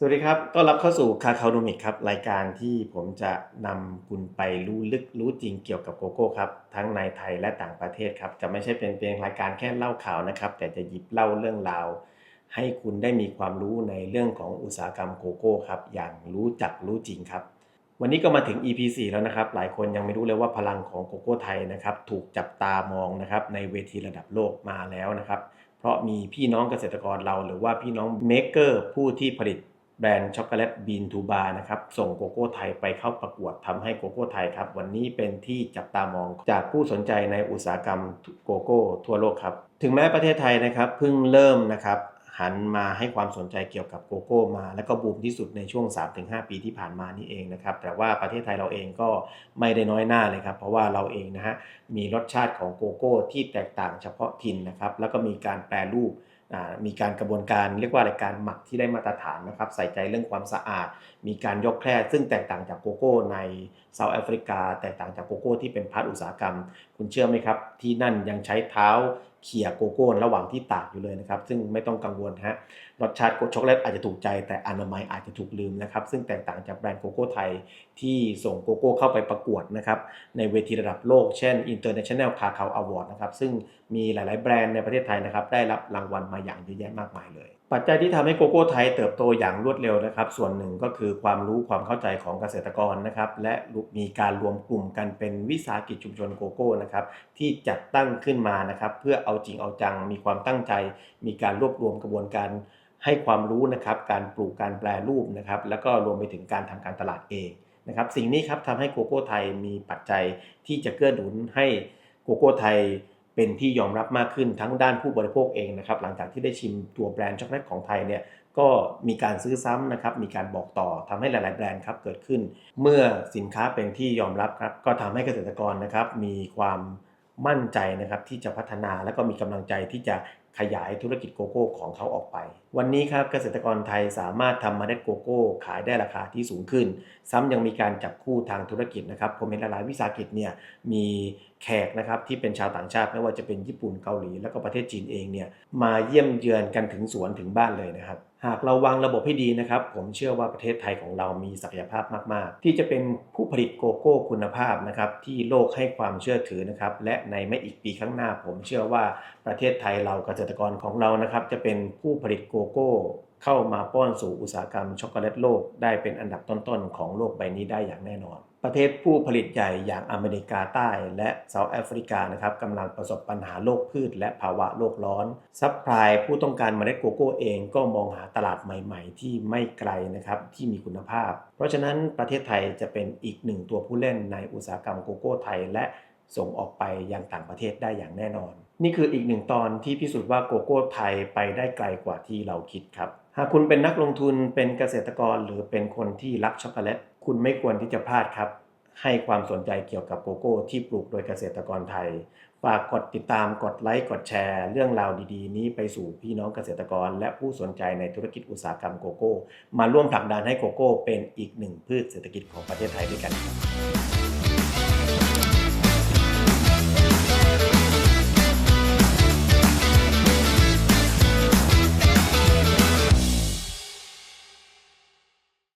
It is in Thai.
สวัสดีครับ ต้อนรับเข้าสู่คาคาโนมิกครับ รายการที่ผมจะนำคุณไปรู้ลึกรู้จริงเกี่ยวกับโกโก้ครับ ทั้งในไทยและต่างประเทศครับ จะไม่ใช่เป็นเพียงรายการแค่เล่าข่าวนะครับ แต่จะหยิบเล่าเรื่องราว ให้คุณได้มีความรู้ในเรื่องของอุตสาหกรรมโกโก้ครับ อย่างรู้จักรู้จริงครับ วันนี้ก็มาถึง EP 4 แล้วนะครับ หลายคนยังไม่รู้เลยว่าพลังของโกโก้ไทยนะครับ ถูกจับตามองนะครับในเวทีระดับโลกมาแล้วนะครับ เพราะมีพี่น้องเกษตรกรเรา หรือว่าพี่น้องเมกเกอร์ผู้ที่ผลิต แบรนด์ช็อกโกแลตบีนทูบาร์นะครับส่งโกโก้ไทยไปเข้าประกวดทำให้โกโก้ไทยครับวันนี้เป็นที่จับตามองจากผู้สนใจในอุตสาหกรรมโกโก้ทั่วโลกครับถึงแม้ประเทศไทยนะครับเพิ่งเริ่มนะครับหันมาให้ความสนใจเกี่ยวกับโกโก้มา แล้วก็บูมที่สุดในช่วง 3-5 ปีที่ผ่านมานี่เองนะครับแต่ว่าประเทศไทยเราเองก็ไม่ได้น้อยหน้าเลยครับ เพราะว่าเราเองนะฮะมีรสชาติของโกโก้ที่แตกต่างเฉพาะถิ่นนะครับแล้วก็มีการแปรรูป มีการกระบวนการเรียกว่าอะไรการหมักที่ได้มาตรฐานนะครับใส่ใจเรื่องความสะอาด มีการยกแคร่ซึ่งแตกต่างจากโกโก้ในเซาท์แอฟริกา แตกต่างจากโกโก้ที่เป็นพาร์ทอุตสาหกรรม คุณเชื่อไหมครับ ที่นั่นยังใช้เท้า เขี่ยโกโก้ระหว่างที่ตากอยู่เลยนะครับ ซึ่งไม่ต้องกังวลฮะรสชาติช็อกโกแลตอาจจะถูกใจแต่อนามัยอาจจะถูกลืมนะครับ ซึ่งแตกต่างจากแบรนด์โกโก้ไทยที่ส่งโกโก้เข้าไปประกวดนะครับในเวทีระดับโลกเช่น International Cacao Award นะครับซึ่งมีหลาย ๆ แบรนด์ในประเทศไทยนะครับได้รับรางวัลมาอย่างเยอะแยะมากมายเลย ปัจจัยที่ทำให้โกโก้ไทยเติบโตอย่างรวดเร็วนะครับ ส่วนหนึ่งก็คือความรู้ความเข้าใจของเกษตรกรนะครับ และมีการรวมกลุ่มกันเป็นวิสาหกิจชุมชนโกโก้นะครับ ที่จัดตั้งขึ้นมานะครับ เพื่อเอาจริงเอาจัง มีความตั้งใจ มีการรวบรวมกระบวนการให้ความรู้นะครับ การปลูกการแปรรูปนะครับ แล้วก็รวมไปถึงการทำการตลาดเองนะครับ สิ่งนี้ครับทำให้โกโก้ไทยมีปัจจัยที่จะเกื้อหนุนให้โกโก้ไทย เป็นที่ยอมรับมากขึ้นทั้งด้านผู้บริโภคเองนะครับหลังจากที่ได้ชิมตัวแบรนด์ช็อกโกแลตของไทยเนี่ยก็มีการซื้อซ้ำนะครับมีการบอกต่อทำให้หลาย ๆ แบรนด์ครับเกิดขึ้น เมื่อสินค้าเป็นที่ยอมรับครับก็ทำให้เกษตรกรนะครับมีความมั่นใจนะครับที่จะพัฒนาและก็มีกำลังใจที่จะ ขยายธุรกิจโกโก้ของเขาออกไป วันนี้ครับเกษตรกรไทยสามารถทำเมล็ดโกโก้ ขายได้ราคาที่สูงขึ้น ซ้ำยังมีการจับคู่ทางธุรกิจนะครับผมเห็นหลายวิสาหกิจเนี่ยมีแขกนะครับที่เป็นชาวต่างชาติไม่ว่าจะเป็นญี่ปุ่นเกาหลี แล้วก็ประเทศจีนเองเนี่ยมาเยี่ยมเยือนกันถึงสวนถึงบ้านเลยนะครับ หากเราวางระบบให้ดีนะครับ ผมเชื่อว่าประเทศไทยของเรามีศักยภาพมาก ๆ ที่จะเป็นผู้ผลิตโกโก้คุณภาพนะครับที่โลกให้ความเชื่อถือนะครับ และในไม่อีกปีข้างหน้า ผมเชื่อว่าประเทศไทยเราเกษตรกรของเรานะครับ จะเป็นผู้ผลิตโกโก้ เข้ามาป้อนสู่อุตสาหกรรมช็อกโกแลตโลกได้เป็นอันดับต้น ๆ ของโลกใบนี้ได้อย่างแน่นอน ประเทศผู้ผลิตใหญ่อย่างอเมริกาใต้และเซาท์แอฟริกานะครับกำลังประสบปัญหาโลกพืชและภาวะโลกร้อน ซัพพลายผู้ต้องการเมล็ดโกโก้เองก็มองหาตลาดใหม่ๆ ที่ไม่ไกลนะครับที่มีคุณภาพ เพราะฉะนั้นประเทศไทยจะเป็นอีกหนึ่งตัวผู้เล่นในอุตสาหกรรมโกโก้ไทย และส่งออกไปยังต่างประเทศได้อย่างแน่นอน นี่คืออีกหนึ่งตอนที่พิสูจน์ว่าโกโก้ไทยไปได้ไกลกว่าที่เราคิดครับ หากคุณเป็นนักลงทุนเป็นเกษตรกรหรือเป็นคนที่รักช็อกโกแลต คุณไม่ควรที่จะพลาดครับ ให้ความสนใจเกี่ยวกับโกโก้ที่ปลูกโดยเกษตรกรไทย ฝากกดติดตามกดไลค์กดแชร์ เรื่องราวดีๆ นี้ไปสู่พี่น้องเกษตรกร และผู้สนใจในธุรกิจอุตสาหกรรมโกโก้ มาร่วมผลักดันให้โกโก้เป็นอีกหนึ่งพืชเศรษฐกิจของประเทศไทยด้วยกันครับ